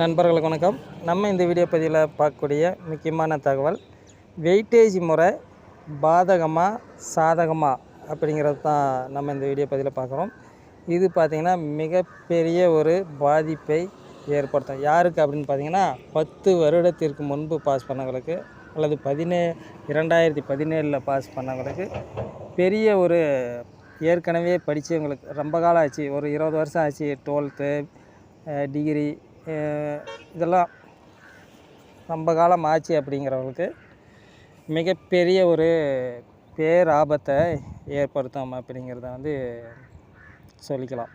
நண்பர்களுக்கு வணக்கம். நம்ம இந்த வீடியோ பதிவில் பார்க்கக்கூடிய முக்கியமான தகவல் வெயிட்டேஜ் முறை பாதகமாக சாதகமாக அப்படிங்கிறது தான் நம்ம இந்த வீடியோ பதிவில் பார்க்குறோம். இது பார்த்திங்கன்னா மிகப்பெரிய ஒரு பாதிப்பை ஏற்படுத்தும். யாருக்கு அப்படின்னு பார்த்தீங்கன்னா பத்து வருடத்திற்கு முன்பு பாஸ் பண்ணவங்களுக்கு அல்லது பதினே இரண்டாயிரத்தி பதினேழில் பாஸ் பண்ணவங்களுக்கு பெரிய ஒரு ஏற்கனவே படித்தவங்களுக்கு ரொம்ப காலம் ஆச்சு. ஒரு இருபது வருஷம் ஆச்சு டுவெல்த்து டிகிரி இதெல்லாம் ரொம்ப காலம் ஆச்சு அப்படிங்கிறவங்களுக்கு மிகப்பெரிய ஒரு பேராபத்தை ஏற்படுத்தும் அப்படிங்கிறத வந்து சொல்லிக்கலாம்.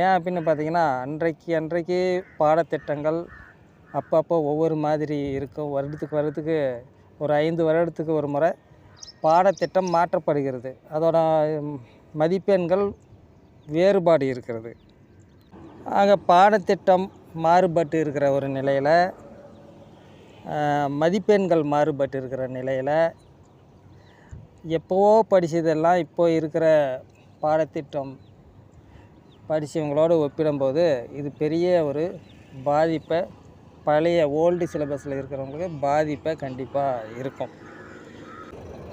ஏன் அப்படின்னு பார்த்தீங்கன்னா அன்றைக்கு அன்றைக்கு பாடத்திட்டங்கள் அப்பப்போ ஒவ்வொரு மாதிரி இருக்கும். வருடத்துக்கு வருடத்துக்கு ஒரு ஐந்து வருடத்துக்கு ஒரு முறை பாடத்திட்டம் மாற்றப்படுகிறது. அதோட மதிப்பெண்கள் வேறுபாடு இருக்கிறது. ஆக பாடத்திட்டம் மாறுபட்டு இருக்கிற ஒரு நிலையில் மதிப்பெண்கள் மாறுபட்டு இருக்கிற நிலையில் எப்போவோ படித்ததெல்லாம் இப்போ இருக்கிற பாடத்திட்டம் படித்தவங்களோடு ஒப்பிடும்போது இது பெரிய ஒரு பாதிப்பை பழைய ஓல்டு சிலபஸில் இருக்கிறவங்களுக்கு பாதிப்பை கண்டிப்பாக இருக்கும்.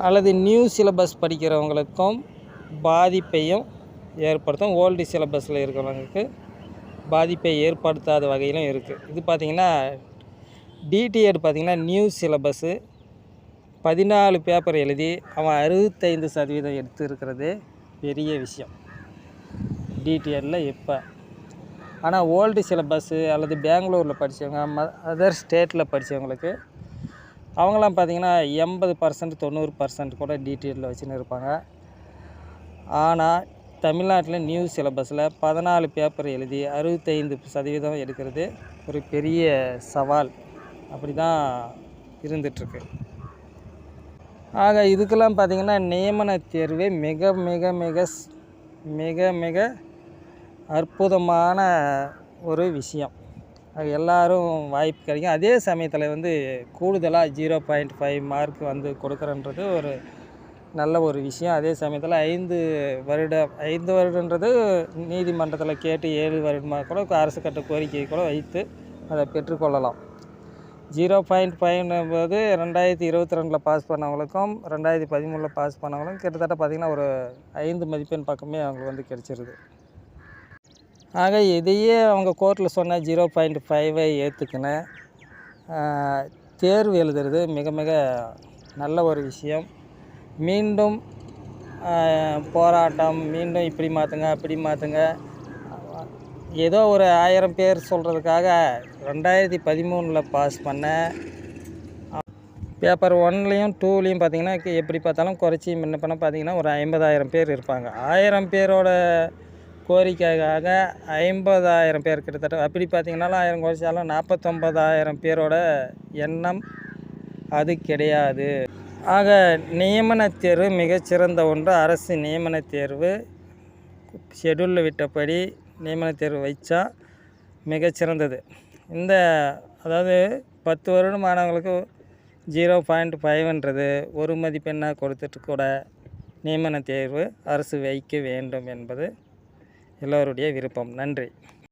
அல்லது நியூ சிலபஸ் படிக்கிறவங்களுக்கும் பாதிப்பையும் ஏற்படுத்தும். ஓல்டு சிலபஸில் இருக்கிறவங்களுக்கு பாதிப்பை ஏற்படுத்தாத வகையிலும் இருக்குது இது பார்த்திங்கன்னா டிடிஎட் பார்த்திங்கன்னா நியூ சிலபஸ்ஸு பதினாலு பேப்பர் எழுதி அவன் அறுபத்தைந்து சதவீதம் எடுத்துருக்கிறது பெரிய விஷயம். டிடிஎட்டில் இப்போ. ஆனால் ஓல்டு சிலபஸ்ஸு அல்லது பெங்களூரில் படித்தவங்க ம அதர் ஸ்டேட்டில் படித்தவங்களுக்கு அவங்களாம் பார்த்திங்கன்னா எண்பது பர்சன்ட் தொண்ணூறு பர்சன்ட் கூட டிடிஎட்டில் வச்சுன்னு இருப்பாங்க. ஆனால் தமிழ்நாட்டில் நியூ சிலபஸில் பதினாலு பேப்பர் எழுதி அறுபத்தைந்து சதவீதம் எடுக்கிறது ஒரு பெரிய சவால். அப்படி தான் இருந்துகிட்ருக்கு ஆக இதுக்கெல்லாம் பார்த்திங்கன்னா நியமன தேர்வே மிக மிக மிக மிக மிக அற்புதமான ஒரு விஷயம். அது எல்லாரும் வாய்ப்பு கிடைக்கும். அதே சமயத்தில் வந்து கூடுதலாக ஜீரோ பாயிண்ட் ஃபைவ் மார்க் வந்து கொடுக்குறன்றது ஒரு நல்ல ஒரு விஷயம். அதே சமயத்தில் ஐந்து வருட ஐந்து வருடன்றது நீதிமன்றத்தில் கேட்டு ஏழு வருடமாக கூட அரசு கட்ட கோரிக்கை கூட வைத்து அதை பெற்றுக்கொள்ளலாம் ஜீரோ பாயிண்ட் ஃபைவ்னும்போது ரெண்டாயிரத்தி இருபத்தி ரெண்டில் பாஸ் பண்ணவங்களுக்கும் ரெண்டாயிரத்தி பதிமூணில் பாஸ் பண்ணவங்களுக்கும் கிட்டத்தட்ட பார்த்திங்கன்னா ஒரு ஐந்து மதிப்பெண் பக்கமே அவங்களுக்கு வந்து கிடச்சிருது. ஆக இதையே அவங்க கோர்ட்டில் சொன்ன ஜீரோ பாயிண்ட் ஃபைவை ஏற்றுக்கினேன் தேர்வு எழுதுறது மிக மிக நல்ல ஒரு விஷயம். மீண்டும் போராட்டம் மீண்டும் இப்படி மாற்றுங்க அப்படி மாற்றுங்க ஏதோ ஒரு ஆயிரம் பேர் சொல்கிறதுக்காக ரெண்டாயிரத்தி பதிமூணில் பாஸ் பண்ண பேப்பர் ஒன்லேயும் டூலேயும் பார்த்திங்கன்னா எப்படி பார்த்தாலும் குறைச்சி முன்ன பண்ண பார்த்தீங்கன்னா ஒரு ஐம்பதாயிரம் பேர் இருப்பாங்க. ஆயிரம் பேரோட கோரிக்கைக்காக ஐம்பதாயிரம் பேர் கிட்டத்தட்ட அப்படி பார்த்திங்கனாலும் ஆயிரம் குறைச்சாலும் நாற்பத்தொம்பதாயிரம் பேரோட எண்ணம் அது கிடையாது. ஆக நியமன தேர்வு மிகச்சிறந்த ஒன்று. அரசு நியமன தேர்வு ஷெடியூலில் விட்டபடி நியமனத் தேர்வு வைச்சா மிகச்சிறந்தது இந்த அதாவது பத்து வருடம் மாணவர்களுக்கு ஜீரோ பாயிண்ட் ஃபைவ்ன்றது ஒரு மதிப்பெண்ணாக கொடுத்துட்டு கூட நியமன தேர்வு அரசு வைக்க வேண்டும் என்பது எல்லோருடைய விருப்பம். நன்றி.